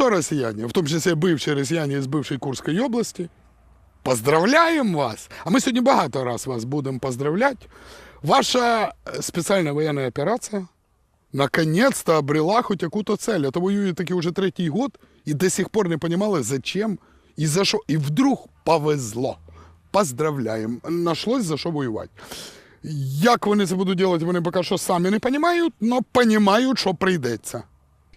Ну росіяни, в тому числі бивші росіяни з бившої Курської області, поздравляємо вас! А ми сьогодні багато раз вас будемо поздравляти. Ваша е, спеціальна воєнна операція наконец-то обрела хоть какую-то цель. А то воює таки уже третій год і до сих пор не понимали, зачем і за що. І вдруг повезло. Поздравляємо. Нашлось за що воювати. Як вони це будуть робити, вони поки що самі не розуміють, але розуміють, що прийдеться.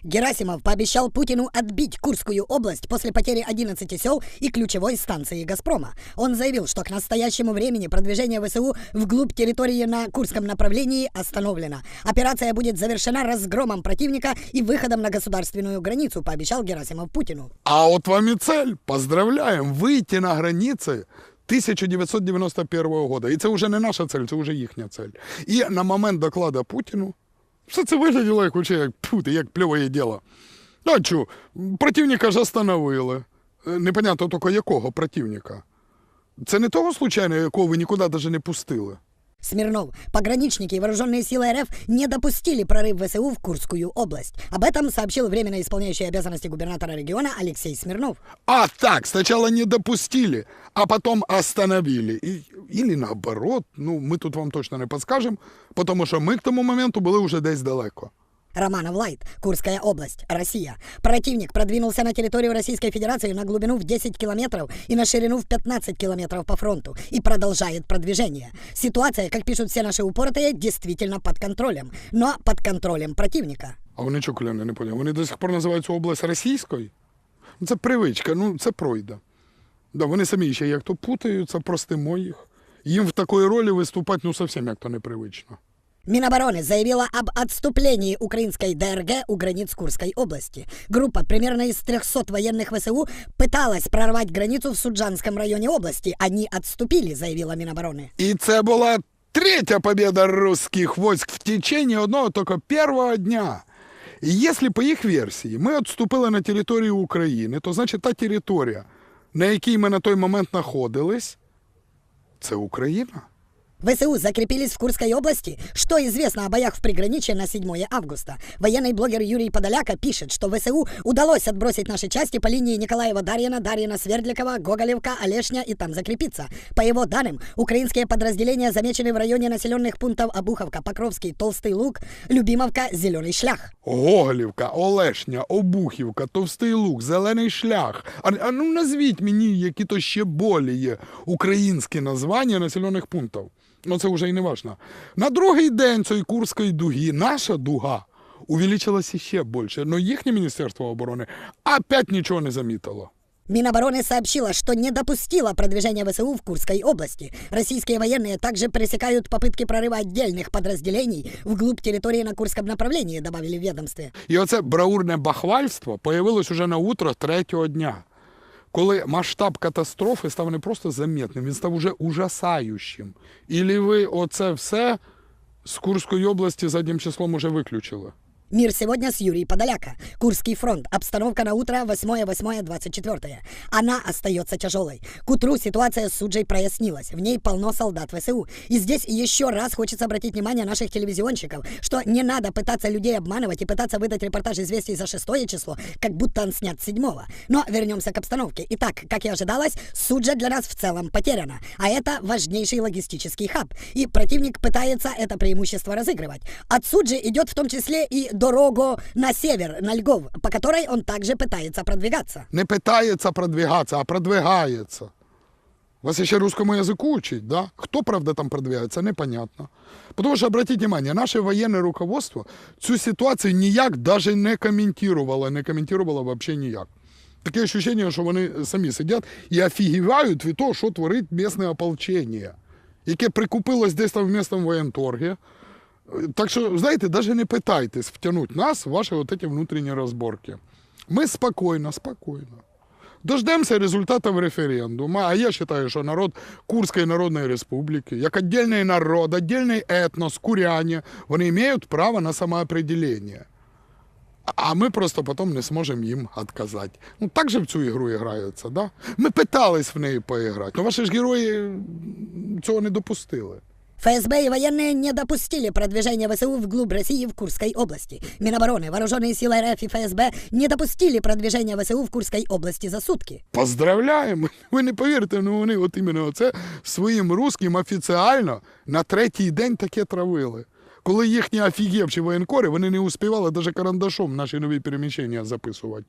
Герасимов пообещал Путину отбить Курскую область после потери 11 сел и ключевой станции «Газпрома». Он заявил, что к настоящему времени продвижение ВСУ вглубь территории на Курском направлении остановлено. Операция будет завершена разгромом противника и выходом на государственную границу, пообещал Герасимов Путину. А от вам і цель. Поздравляємо, вийти на границі 1991 года. І це вже не наша цель, це вже їхня цель. І на момент докладу Путіну все це вигляділо як, вообще, як, пфу, як пльове діло. Ну, а чу, противника ж остановили. Е, Непонятно тільки якого противника. Це не того случайно, якого ви нікуди навіть не пустили. Смирнов. Пограничники и вооруженные силы РФ не допустили прорыв ВСУ в Курскую область. Об этом сообщил временно исполняющий обязанности губернатора региона Алексей Смирнов. А так, сначала не допустили, а потом остановили. И, или наоборот, ну, ми тут вам точно не подскажемо, тому що ми к тому моменту були вже десь далеко. Романов Лайт, Курская область, Россия. Противник продвинулся на территорию Российской Федерации на глубину в 10 километров и на ширину в 15 километров по фронту и продолжает продвижение. Ситуация, как пишут все наши упоротые, действительно под контролем, но под контролем противника. А вони що, Колян, я не поняв? Вони до сих пор називають цю область російською? Ну, Це привичка, ну це пройде. Да, вони самі ще як то путаються, простимо їх. Їм в такої ролі виступати ну зовсім як то непривично. Минобороны заявила об отступлении украинской ДРГ у границ Курской области. Группа примерно из 300 военных ВСУ пыталась прорвать границу в Суджанском районе области. Они отступили, заявила Минобороны. І це була третя победа русских войск в течение одного тільки першого дня. І якщо по їх версії ми відступили на територію України, то значить та територія, на якій ми на той момент знаходились, це Україна. ВСУ закрепились в Курской области. Что известно о боях в приграничье на 7 августа? Военный блогер Юрий Подоляка пишет, что ВСУ удалось отбросить наши части по линии Николаева-Дарьина, Дарьина-Свердликова, Гоголевка, Олешня и там закрепиться. По его данным, украинские подразделения замечены в районе населенных пунктов Обуховка, Покровский, Толстый Луг, Любимовка, Зеленый Шлях. Гоголівка, Олешня, Обухівка, Товстий Луг, Зелений шлях. А, а ну назвіть мені, які то ще болі є українські названня населених пунктів. Ну це вже і не важно. На другий день цієї Курської дуги наша дуга увеличилася ще більше. але їхнє Міністерство оборони опять нічого не замітило. Минобороны сообщила, что не допустила продвижения ВСУ в Курской области. Российские военные также пресекают попытки прорыва отдельных подразделений вглубь территории на Курском направлении, добавили в ведомстве. І оце браурне бахвальство появилось уже на утро третього дня, коли масштаб катастрофи став не просто замітним, він став уже ужасаючим. І ви оце все з Курської області заднім числом уже виключили. Мир сегодня с Юрием Подоляка. Курский фронт. Обстановка на утро 8-8-24. Она остается тяжелой. К утру ситуация с Суджей прояснилась. В ней полно солдат ВСУ. И здесь еще раз хочется обратить внимание наших телевизионщиков, что не надо пытаться людей обманывать и пытаться выдать репортаж известий за шестое число, как будто он снят седьмого. Но вернемся к обстановке. Итак, как и ожидалось, Суджа для нас в целом потеряна. А это важнейший логистический хаб. И противник пытается это преимущество разыгрывать. От Суджи идет в том числе и дорогу на север, на Льгов, по которой он также пытается продвигаться. Не питається продвигатися, а продвигається. Вас ще русскому язику учить, да? Хто, правда, там продвигається, непонятно. Тому що, обратіть внимание, наше воєнне руководство цю ситуацію ніяк даже не коментувало, не коментувало вообще ніяк. Таке ощущення, що вони самі сидять і офігівають від того, що творить місне ополчення, яке прикупилось десь там в місцевому воєнторгі. Так що, знаєте, навіть не питайтесь втягнути нас в ваші вот эти внутрішні розборки. Ми спокійно, спокійно. Дождемся результатів референдуму. А я вважаю, що народ Курської Народної Республіки, як віддільний народ, віддільний етнос, куряне, вони мають право на самоопределення. А ми просто потім не зможемо їм відказати. Ну так же в цю ігру граються, да? Ми питались в неї поіграти, але ваші ж герої цього не допустили. ФСБ и военные не допустили продвижения ВСУ вглубь России в Курской области. Минобороны, вооруженные силы РФ и ФСБ не допустили продвижения ВСУ в Курской области за сутки. Поздравляємо! Ви не повірите, ну вони от іменно це своїм русським офіціально на третій день таке травили. Коли їхні офігівші воєнкори, вони не успівали навіть карандашом наші нові переміщення записувати.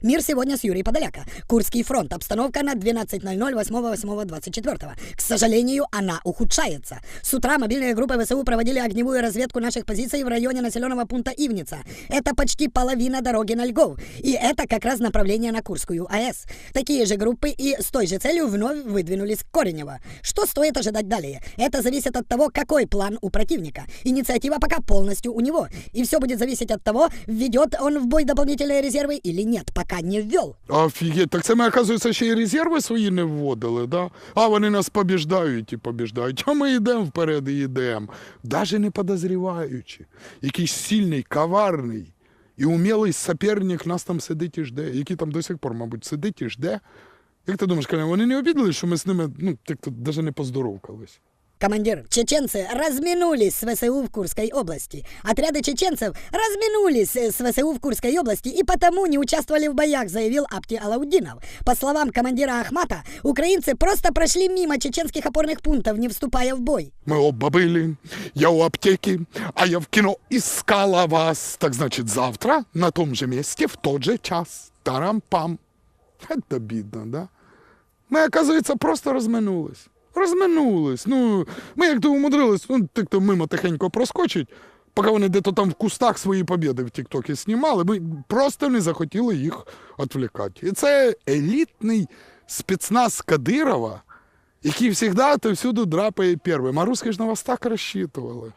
Мир сегодня с Юрием Подоляка. Курский фронт. Обстановка на 12.00 8.8.24. К сожалению, она ухудшается. С утра мобильные группы ВСУ проводили огневую разведку наших позиций в районе населенного пункта Ивница. Это почти половина дороги на Льгов. И это как раз направление на Курскую АЭС. Такие же группы и с той же целью вновь выдвинулись к Коренево. Что стоит ожидать далее? Это зависит от того, какой план у противника. Инициатива пока полностью у него. И все будет зависеть от того, введет он в бой дополнительные резервы или нет, пока не ввел. Офігеть, так це ми, оказується, ще й резерви свої не вводили, да? А вони нас побіждають і побіждають. А ми йдемо вперед і йдемо. Даже не подозріваючи. Якийсь сильний, коварний і умілий соперник нас там сидить і жде, який там до сих пор, мабуть, сидить і жде. Як ти думаєш, вони не обідали, що ми з ними, ну, навіть не поздоровкались? Командир, чеченцы разминулись с ВСУ в Курской области. Отряды чеченцев разминулись э, с ВСУ в Курской области и потому не участвовали в боях, заявил Апти Алаудинов. По словам командира Ахмата, украинцы просто прошли мимо чеченских опорных пунктов, не вступая в бой. Ми оба были, я у аптеки, а я в кино искала вас. Так значит, завтра на том же месте в тот же час. Тарам-пам. Это бідно, да? Ми, оказується, просто розминулись Розминулись. Ну, ми як то умудрились, ну, так то мимо тихенько проскочить, поки вони де-то там в кустах свої побіди в Тіктокі знімали, ми просто не захотіли їх відвлікати. І це елітний спецназ Кадирова, який завжди та всюди драпає первим. А русські ж на вас так розчитували.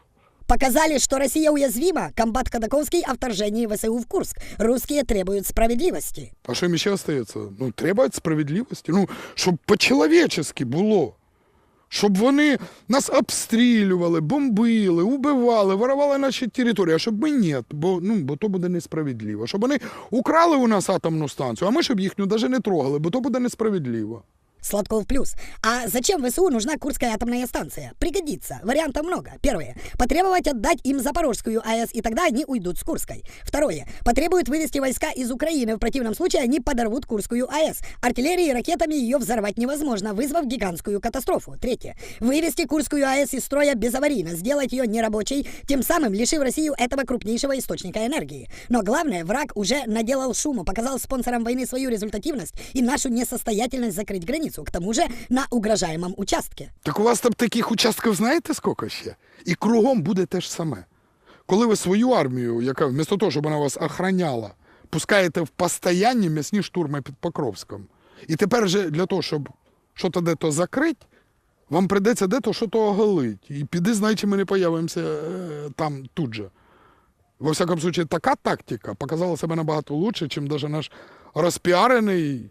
Показали, что Россия уязвима. Комбат Ходаковский о вторжении ВСУ в Курск. Русские требуют справедливости. А що їм ще остається? Ну, треба справедливості. Ну, щоб по-чоловічески було. Щоб вони нас обстрілювали, бомбили, убивали, воровали наші території, а щоб ми ні, бо, ну, бо то буде несправедливо. Щоб вони украли у нас атомну станцію, а ми щоб їхню навіть не трогали, бо то буде несправедливо. Сладков плюс. А зачем ВСУ нужна Курская атомная станция? Пригодится. Вариантов много. Первое. Потребовать отдать им Запорожскую АЭС, и тогда они уйдут с Курской. Второе. Потребуют вывести войска из Украины. В противном случае они подорвут Курскую АЭС. Артиллерией и ракетами ее взорвать невозможно, вызвав гигантскую катастрофу. Третье. Вывести Курскую АЭС из строя безаварийно, сделать ее нерабочей, тем самым лишив Россию этого крупнейшего источника энергии. Но главное, враг уже наделал шуму, показал спонсорам войны свою результативность и нашу несостоятельность закрыть границу, к тому же на угрожаемом участке. Так у вас там таких участків знаєте скільки ще? І кругом буде те ж саме. Коли ви свою армію, яка вмісто того, щоб вона вас охраняла, пускаєте в постоянні м'ясні штурми під Покровськом. І тепер же для того, щоб щось де-то закрити, вам прийдеться де-то щось оголить. І піди, знаючи, ми не появимося е, там тут же. Во всякому случае, така тактика показала себе набагато лучше, ніж даже наш розпіарений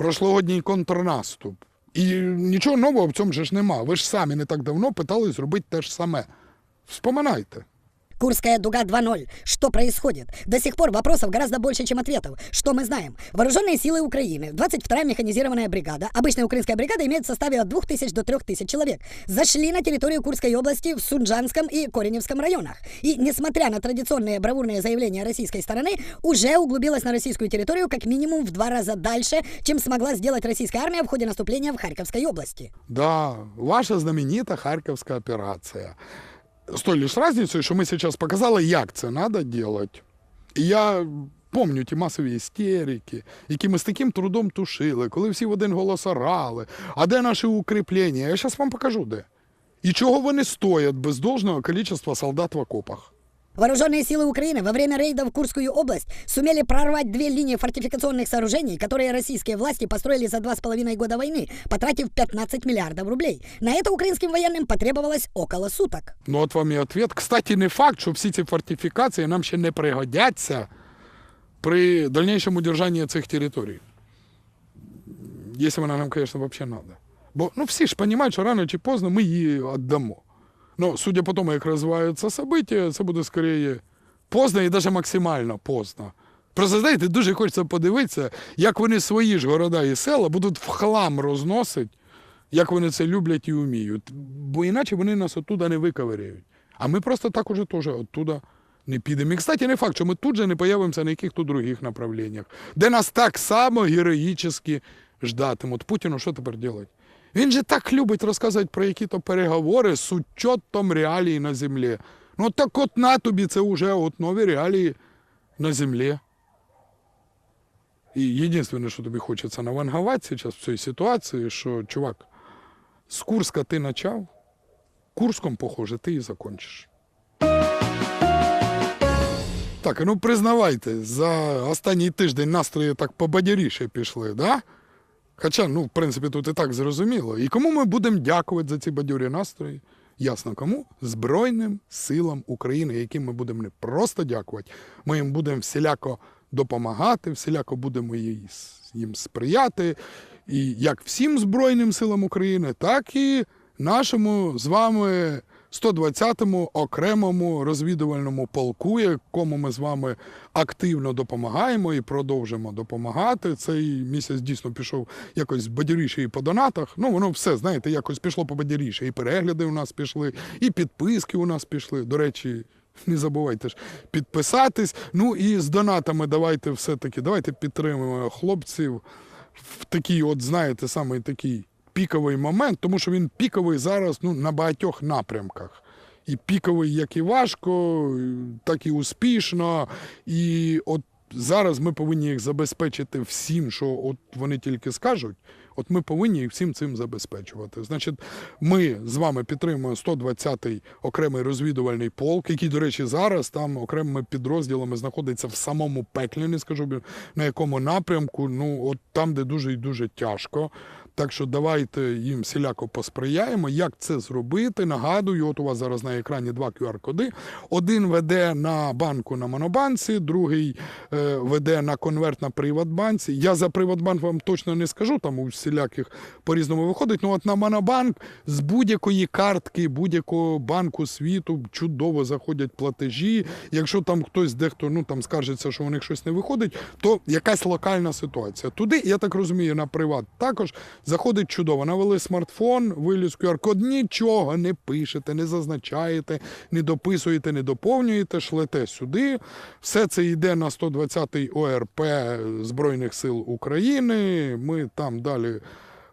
прошлогодній контрнаступ. І нічого нового в цьому ж нема. Ви ж самі не так давно питали зробити те ж саме. Вспоминайте. Курская дуга 2.0. Что происходит? До сих пор вопросов гораздо больше, чем ответов. Что мы знаем? Вооруженные силы Украины, 22-я механизированная бригада, обычная украинская бригада имеет в составе от 2000 до 3000 человек, зашли на территорию Курской области в Сунджанском и Кореневском районах. И, несмотря на традиционные бравурные заявления российской стороны, уже углубилась на российскую территорию как минимум в два раза дальше, чем смогла сделать российская армия в ходе наступления в Харьковской области. Да, ваша знаменита Харківська операція. З той лишь разницею, що ми зараз показали, як це робити. І я пам'ятаю ті масові істерики, які ми з таким трудом тушили, коли всі в один голос орали. А де наші укріплення? Я зараз вам покажу де. І чого вони стоять без должного количества солдат в окопах. Вооруженные силы Украины во время рейда в Курскую область сумели прорвать две линии фортификационных сооружений, которые российские власти построили за два с половиной года войны, потратив 15 миллиардов рублей. На это украинским военным потребовалось около суток. Ну, от вам і відповідь. Кстати, не факт, що всі ці фортифікації нам ще не пригодяться при дальнейшем удержанні цих територій. Якщо вона нам, звісно, взагалі треба. Бо ну, всі ж розуміють, що рано чи поздно ми її віддамо. Ну, судя по тому, як розвиваються события, це буде скоріше поздно і навіть максимально поздно. Просто знаєте, дуже хочеться подивитися, як вони свої ж города і села будуть в хлам розносити як вони це люблять і вміють. Бо іначе вони нас оттуда не виковиряють. А ми просто так уже теж оттуда не підемо. І, кстати, не факт, що ми тут же не появимося на яких-то других направленнях, де нас так само героїчно ждатимуть. Путіну що тепер робити? Він же так любить розказувати про які-то переговори з учетом реалій на землі. Ну так от на тобі це вже от нові реалії на землі. І єдине, що тобі хочеться навангувати зараз в цій ситуації, що, чувак, з Курська ти почав, Курском, похоже, ти і закончиш. Так, ну признавайте, за останній тиждень настрої так побадяріше пішли, да? Хоча, ну, в принципі, тут і так зрозуміло. І кому ми будемо дякувати за ці бадьорі настрої? Ясно кому? Збройним силам України, яким ми будемо не просто дякувати, ми їм будемо всіляко допомагати, всіляко будемо їм сприяти. І як всім Збройним силам України, так і нашому з вами 120-му окремому розвідувальному полку, якому ми з вами активно допомагаємо і продовжимо допомагати. Цей місяць дійсно пішов якось бадьоріше і по донатах. Ну, воно все, знаєте, якось пішло побадьоріше. І перегляди у нас пішли, і підписки у нас пішли. До речі, не забувайте ж підписатись. Ну і з донатами давайте все-таки, давайте підтримуємо хлопців в такий, от знаєте, саме такий піковий момент, тому що він піковий зараз ну, на багатьох напрямках. І піковий як і важко, так і успішно. І от зараз ми повинні їх забезпечити всім, що от вони тільки скажуть. От ми повинні їх всім цим забезпечувати. Значить, ми з вами підтримуємо 120-й окремий розвідувальний полк, який, до речі, зараз там окремими підрозділами знаходиться в самому пеклі, не скажу на якому напрямку. Ну, от там, де дуже і дуже тяжко. Так що давайте їм всіляко посприяємо. Як це зробити? Нагадую, от у вас зараз на екрані два QR-коди. Один веде на банку на Монобанці, другий е, веде на конверт на Приватбанці. Я за Приватбанк вам точно не скажу, там у всіляких по-різному виходить. Ну от на Монобанк з будь-якої картки, будь-якого банку світу чудово заходять платежі. Якщо там хтось дехто ну там скаржиться, що у них щось не виходить, то якась локальна ситуація. Туди, я так розумію, на приват також заходить чудово. Навели смартфон, виліз QR-код, нічого не пишете, не зазначаєте, не дописуєте, не доповнюєте, шлете сюди. Все це йде на 120-й ОРП Збройних сил України. Ми там далі.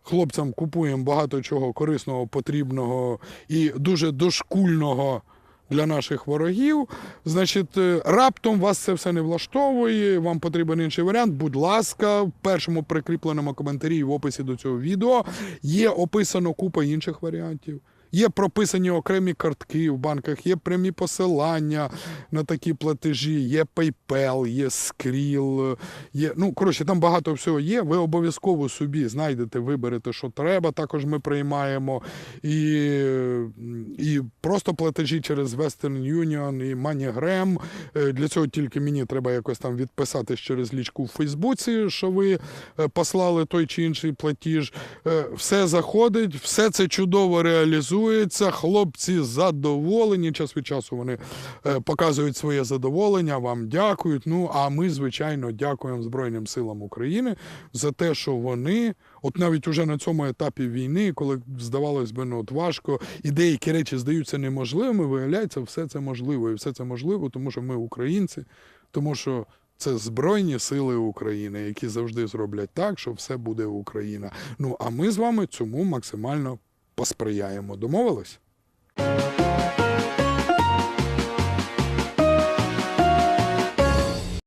Хлопцям купуємо багато чого корисного, потрібного і дуже дошкульного для наших ворогів. Значить, е, раптом вас це все не влаштовує, вам потрібен інший варіант. Будь ласка, в першому прикріпленому коментарі в описі до цього відео є описано купа інших варіантів. Є прописані окремі картки в банках, є прямі посилання на такі платежі, є PayPal, є Skrill, є. Ну, коротше, там багато всього є. Ви обов'язково собі знайдете, виберете, що треба. Також ми приймаємо. І, і просто платежі через Western Union і MoneyGram. Е, Для цього тільки мені треба якось там відписатись через лічку в Фейсбуці, що ви е, послали той чи інший платіж. Е, Все заходить, все це чудово реалізується. Хлопці задоволені. Час від часу вони е, показують своє задоволення, вам дякують. Ну а ми, звичайно, дякуємо Збройним силам України за те, що вони, от навіть уже на цьому етапі війни, коли здавалось би, ну от важко, і деякі речі здаються неможливими, виявляється, все це можливо. І все це можливо, тому що ми українці, тому що. Це Збройні сили України, які завжди зроблять так, що все буде Україна. Ну а ми з вами цьому максимально посприяємо. Домовились?